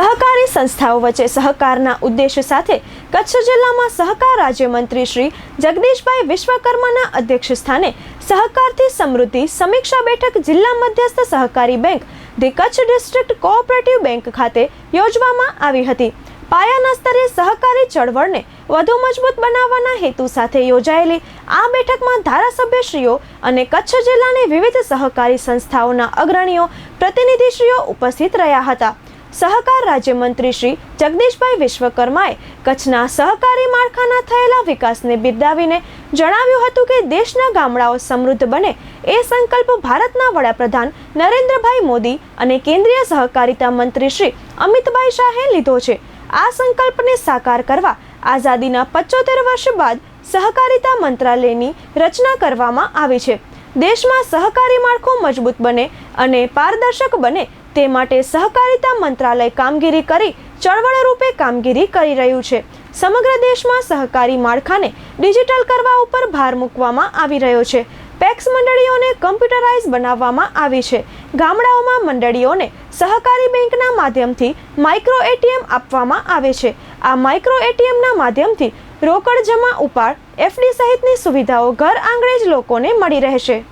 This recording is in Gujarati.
સહકારી સંસ્થાઓ વચ્ચે સહકારના ઉદ્દેશ્ય સાથે કચ્છ જિલ્લામાં સહકાર રાજ્યમંત્રી શ્રી જગદીશભાઈ વિશ્વકર્માના અધ્યક્ષ સ્થાને સહકારથી સમૃદ્ધિ સમીક્ષા બેઠક જિલ્લા મધ્યસ્થ સહકારી bank the Kutch district cooperative bank ખાતે યોજવામાં આવી હતી. પાયાના સ્તરે સહકારી ચળવળને વધુ મજબૂત બનાવવાના હેતુ સાથે યોજાયેલી આ બેઠકમાં ધારાસભ્યશ્રીઓ અને કચ્છ જિલ્લાની વિવિધ સહકારી સંસ્થાઓના અગ્રણીઓ, પ્રતિનિધિશ્રીઓ ઉપસ્થિત રહ્યા હતા. સહકાર રાજ્યમંત્રી શ્રી જગદીશભાઈ વિશ્વકર્માએ કચ્છના સહકારી માળખાના થયેલા વિકાસને બિરદાવીને જણાવ્યું હતું કે દેશના ગામડાઓ સમૃદ્ધ બને એ સંકલ્પ ભારતના વડાપ્રધાન નરેન્દ્રભાઈ મોદી અને કેન્દ્રીય સહકારિતા મંત્રી શ્રી અમિતભાઈ શાહે લીધો છે. આ સંકલ્પને સાકાર કરવા આઝાદીના પચોતેર વર્ષ બાદ સહકારિતા મંત્રાલયની રચના કરવામાં આવી છે. દેશમાં સહકારી માળખું મજબૂત બને અને પારદર્શક બને તે માટે સહકારિતા મંત્રાલય કામગીરી કરી ચળવળ રૂપે કામગીરી કરી રહ્યું છે. સમગ્ર દેશમાં સહકારી માળખાને ડિજિટલ કરવા ઉપર ભાર મૂકવામાં આવી રહ્યો છે. પેક્સ મંડળીઓને કમ્પ્યુટરાઇઝ બનાવવામાં આવી છે. ગામડાઓમાં મંડળીઓને સહકારી બેંકના માધ્યમથી માઇક્રો એટીએમ આપવામાં આવે છે. આ માઇક્રો એટીએમના માધ્યમથી રોકડ જમા, ઉપાડ, એફડી સહિતની સુવિધાઓ ઘર આંગણે જ લોકોને મળી રહેશે.